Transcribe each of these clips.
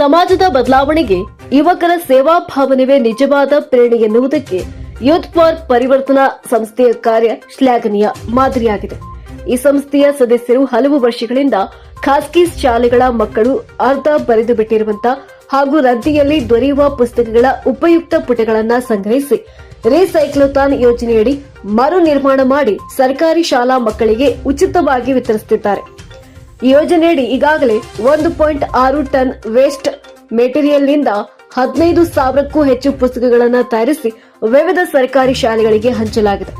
ಸಮಾಜದ ಬದಲಾವಣೆಗೆ ಯುವಕರ ಸೇವಾ ಭಾವನೆವೇ ನಿಜವಾದ ಪ್ರೇರಣೆ ಎನ್ನುವುದಕ್ಕೆ ಯೂತ್ ಫಾರ್ ಪರಿವರ್ತನಾ ಸಂಸ್ಥೆಯ ಕಾರ್ಯ ಶ್ಲಾಘನೀಯ ಮಾದರಿಯಾಗಿದೆ. ಈ ಸಂಸ್ಥೆಯ ಸದಸ್ಯರು ಹಲವು ವರ್ಷಗಳಿಂದ ಖಾಸಗಿ ಶಾಲೆಗಳ ಮಕ್ಕಳು ಅರ್ಧ ಬರೆದು ಬಿಟ್ಟಿರುವಂತಹ ಹಾಗೂ ರದ್ದಿಯಲ್ಲಿ ದೊರೆಯುವ ಪುಸ್ತಕಗಳ ಉಪಯುಕ್ತ ಪುಟಗಳನ್ನು ಸಂಗ್ರಹಿಸಿ ರೀಸೈಕ್ಲೋಥಾನ್ ಯೋಜನೆಯಡಿ ಮರು ನಿರ್ಮಾಣ ಮಾಡಿ ಸರ್ಕಾರಿ ಶಾಲಾ ಮಕ್ಕಳಿಗೆ ಉಚಿತವಾಗಿ ವಿತರಿಸುತ್ತಿದ್ದಾರೆ. ಯೋಜನೆಯಡಿ ಈಗಾಗಲೇ ಒಂದು ಪಾಯಿಂಟ್ ಆರು ಟನ್ ವೇಸ್ಟ್ ಮೆಟೀರಿಯಲ್ನಿಂದ ಹದಿನೈದು ಸಾವಿರಕ್ಕೂ ಹೆಚ್ಚು ಪುಸ್ತಕಗಳನ್ನು ತಯಾರಿಸಿ ವಿವಿಧ ಸರ್ಕಾರಿ ಶಾಲೆಗಳಿಗೆ ಹಂಚಲಾಗಿದೆ.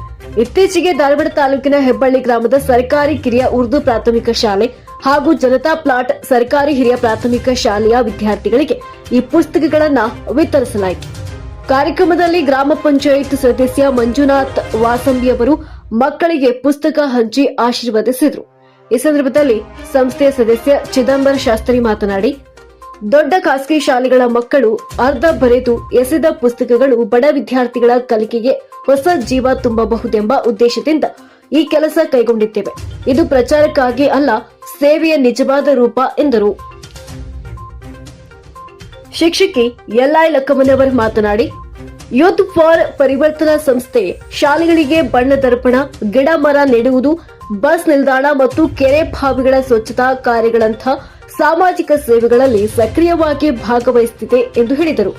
ಇತ್ತೀಚೆಗೆ ಧಾರವಾಡ ತಾಲೂಕಿನ ಹೆಬ್ಬಳ್ಳಿ ಗ್ರಾಮದ ಸರ್ಕಾರಿ ಕಿರಿಯ ಉರ್ದು ಪ್ರಾಥಮಿಕ ಶಾಲೆ ಹಾಗೂ ಜನತಾ ಪ್ಲಾಟ್ ಸರ್ಕಾರಿ ಹಿರಿಯ ಪ್ರಾಥಮಿಕ ಶಾಲೆಯ ವಿದ್ಯಾರ್ಥಿಗಳಿಗೆ ಈ ಪುಸ್ತಕಗಳನ್ನು ವಿತರಿಸಲಾಯಿತು. ಕಾರ್ಯಕ್ರಮದಲ್ಲಿ ಗ್ರಾಮ ಪಂಚಾಯತ್ ಸದಸ್ಯ ಮಂಜುನಾಥ್ ವಾಸಂಬಿ ಅವರು ಮಕ್ಕಳಿಗೆ ಪುಸ್ತಕ ಹಂಚಿ ಆಶೀರ್ವದಿಸಿದರು. ಈ ಸಂದರ್ಭದಲ್ಲಿ ಸಂಸ್ಥೆಯ ಸದಸ್ಯ ಚಿದಂಬರ ಶಾಸ್ತ್ರಿ ಮಾತನಾಡಿ ದೊಡ್ಡ ಖಾಸಗಿ ಶಾಲೆಗಳ ಮಕ್ಕಳು ಅರ್ಧ ಬರೆದು ಎಸೆದ ಪುಸ್ತಕಗಳು ಬಡ ವಿದ್ಯಾರ್ಥಿಗಳ ಕಲಿಕೆಗೆ ಹೊಸ ಜೀವ ತುಂಬಬಹುದೆಂಬ ಉದ್ದೇಶದಿಂದ ಈ ಕೆಲಸ ಕೈಗೊಂಡಿದ್ದೇವೆ. ಇದು ಪ್ರಚಾರಕ್ಕಾಗಿ ಅಲ್ಲ, ಸೇವೆಯ ನಿಜವಾದ ರೂಪ ಎಂದರು. ಶಿಕ್ಷಕಿ ಎಲ್ಐ ಲಕ್ಕಮ್ಮನವರ್ ಮಾತನಾಡಿ ಯೂತ್ ಫಾರ್ ಪರಿವರ್ತನಾ ಸಂಸ್ಥೆ ಶಾಲೆಗಳಿಗೆ ಬಣ್ಣ ದರ್ಪಣ, ಗಿಡ ಮರ ನೆಡುವುದು, ಬಸ್ ನಿಲ್ದಾಣ ಮತ್ತು ಕೆರೆ ಬಾವಿಗಳ ಸ್ವಚ್ಛತಾ ಕಾರ್ಯಗಳಂಥ ಸಾಮಾಜಿಕ ಸೇವೆಗಳಲ್ಲಿ ಸಕ್ರಿಯವಾಗಿ ಭಾಗವಹಿಸುತ್ತಿದೆ ಎಂದು ಹೇಳಿದರು.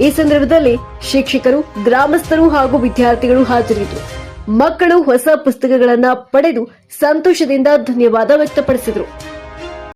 ಈ ಸಂದರ್ಭದಲ್ಲಿ ಶಿಕ್ಷಕರು, ಗ್ರಾಮಸ್ಥರು ಹಾಗೂ ವಿದ್ಯಾರ್ಥಿಗಳು ಹಾಜರಿದ್ದರು. ಮಕ್ಕಳು ಹೊಸ ಪುಸ್ತಕಗಳನ್ನು ಪಡೆದು ಸಂತೋಷದಿಂದ ಧನ್ಯವಾದ ವ್ಯಕ್ತಪಡಿಸಿದರು.